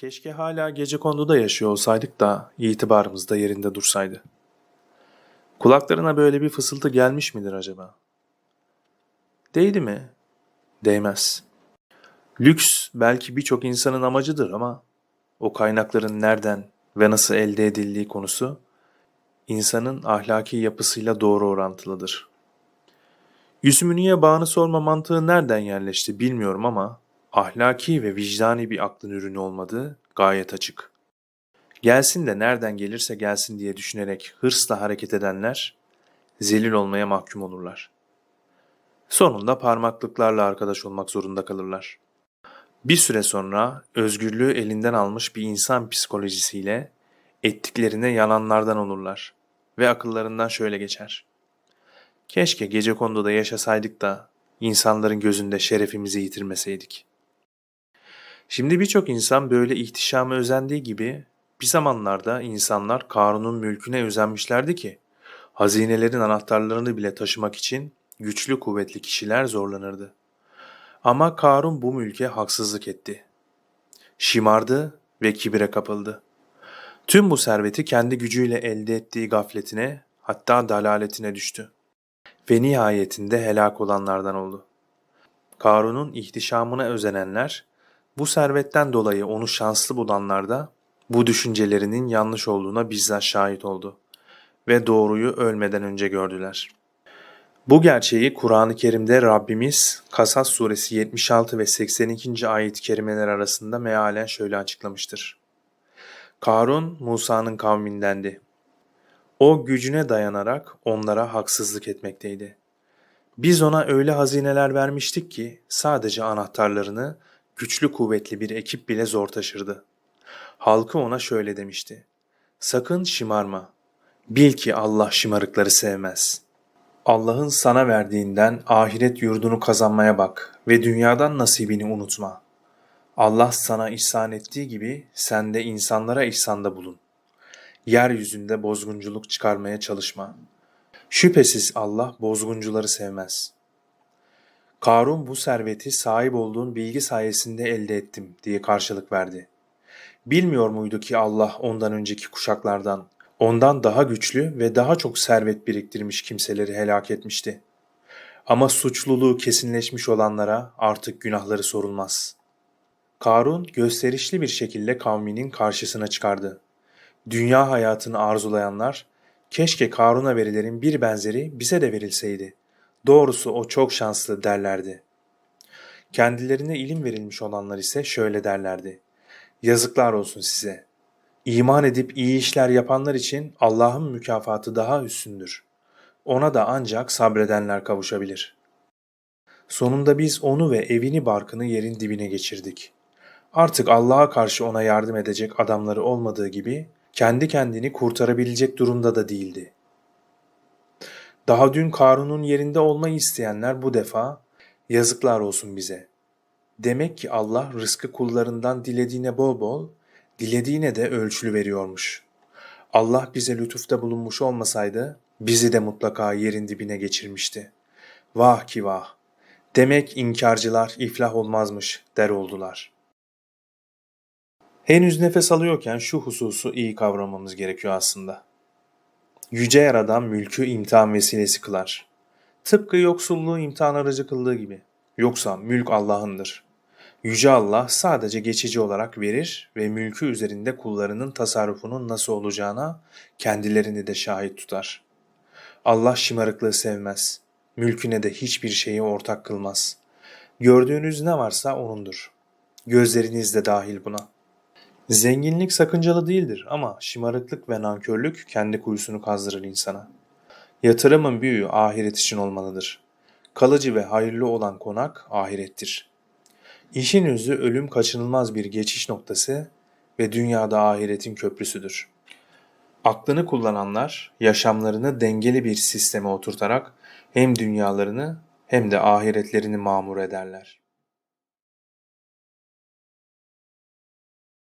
Keşke hala gecekonduda yaşıyor olsaydık da itibarımız da yerinde dursaydı. Kulaklarına böyle bir fısıltı gelmiş midir acaba? Değdi mi? Değmez. Lüks belki birçok insanın amacıdır ama o kaynakların nereden ve nasıl elde edildiği konusu insanın ahlaki yapısıyla doğru orantılıdır. Yüzümü niye bağını sorma mantığı nereden yerleşti bilmiyorum ama ahlaki ve vicdani bir aklın ürünü olmadığı gayet açık. Gelsin de nereden gelirse gelsin diye düşünerek hırsla hareket edenler zelil olmaya mahkum olurlar. Sonunda parmaklıklarla arkadaş olmak zorunda kalırlar. Bir süre sonra özgürlüğü elinden almış bir insan psikolojisiyle ettiklerine yananlardan olurlar ve akıllarından şöyle geçer. Keşke gece konduda yaşasaydık da insanların gözünde şerefimizi yitirmeseydik. Şimdi birçok insan böyle ihtişama özendiği gibi bir zamanlarda insanlar Karun'un mülküne özenmişlerdi ki hazinelerin anahtarlarını bile taşımak için güçlü kuvvetli kişiler zorlanırdı. Ama Karun bu mülke haksızlık etti. Şımardı ve kibire kapıldı. Tüm bu serveti kendi gücüyle elde ettiği gafletine hatta dalaletine düştü. Ve nihayetinde helak olanlardan oldu. Karun'un ihtişamına özenenler, bu servetten dolayı onu şanslı bulanlar da bu düşüncelerinin yanlış olduğuna bizzat şahit oldu ve doğruyu ölmeden önce gördüler. Bu gerçeği Kur'an-ı Kerim'de Rabbimiz Kasas suresi 76 ve 82. ayet-i kerimeler arasında mealen şöyle açıklamıştır. Karun Musa'nın kavmindendi. O gücüne dayanarak onlara haksızlık etmekteydi. Biz ona öyle hazineler vermiştik ki sadece anahtarlarını güçlü kuvvetli bir ekip bile zor taşırdı. Halkı ona şöyle demişti. Sakın şımarma. Bil ki Allah şımarıkları sevmez. Allah'ın sana verdiğinden ahiret yurdunu kazanmaya bak ve dünyadan nasibini unutma. Allah sana ihsan ettiği gibi sen de insanlara ihsanda bulun. Yeryüzünde bozgunculuk çıkarmaya çalışma. Şüphesiz Allah bozguncuları sevmez. Karun bu serveti sahip olduğun bilgi sayesinde elde ettim diye karşılık verdi. Bilmiyor muydu ki Allah ondan önceki kuşaklardan ondan daha güçlü ve daha çok servet biriktirmiş kimseleri helak etmişti. Ama suçluluğu kesinleşmiş olanlara artık günahları sorulmaz. Karun gösterişli bir şekilde kavminin karşısına çıkardı. Dünya hayatını arzulayanlar, keşke Karun'a verilerin bir benzeri bize de verilseydi. Doğrusu o çok şanslı derlerdi. Kendilerine ilim verilmiş olanlar ise şöyle derlerdi. Yazıklar olsun size. İman edip iyi işler yapanlar için Allah'ın mükafatı daha üstündür. Ona da ancak sabredenler kavuşabilir. Sonunda biz onu ve evini barkını yerin dibine geçirdik. Artık Allah'a karşı ona yardım edecek adamları olmadığı gibi kendi kendini kurtarabilecek durumda da değildi. Daha dün Karun'un yerinde olmayı isteyenler bu defa yazıklar olsun bize. Demek ki Allah rızkı kullarından dilediğine bol bol, dilediğine de ölçülü veriyormuş. Allah bize lütufta bulunmuş olmasaydı bizi de mutlaka yerin dibine geçirmişti. Vah ki vah! Demek inkarcılar iflah olmazmış der oldular. Henüz nefes alıyorken şu hususu iyi kavramamız gerekiyor aslında. Yüce Yaradan mülkü imtihan vesilesi kılar. Tıpkı yoksulluğu imtihan aracı kıldığı gibi. Yoksa mülk Allah'ındır. Yüce Allah sadece geçici olarak verir ve mülkü üzerinde kullarının tasarrufunun nasıl olacağına kendilerini de şahit tutar. Allah şımarıklığı sevmez. Mülküne de hiçbir şeyi ortak kılmaz. Gördüğünüz ne varsa O'nundur. Gözleriniz de dahil buna. Zenginlik sakıncalı değildir ama şımarıklık ve nankörlük kendi kuyusunu kazdırır insana. Yatırımın büyüğü ahiret için olmalıdır. Kalıcı ve hayırlı olan konak ahirettir. İşin özü ölüm kaçınılmaz bir geçiş noktası ve dünyada ahiretin köprüsüdür. Aklını kullananlar yaşamlarını dengeli bir sisteme oturtarak hem dünyalarını hem de ahiretlerini mamur ederler.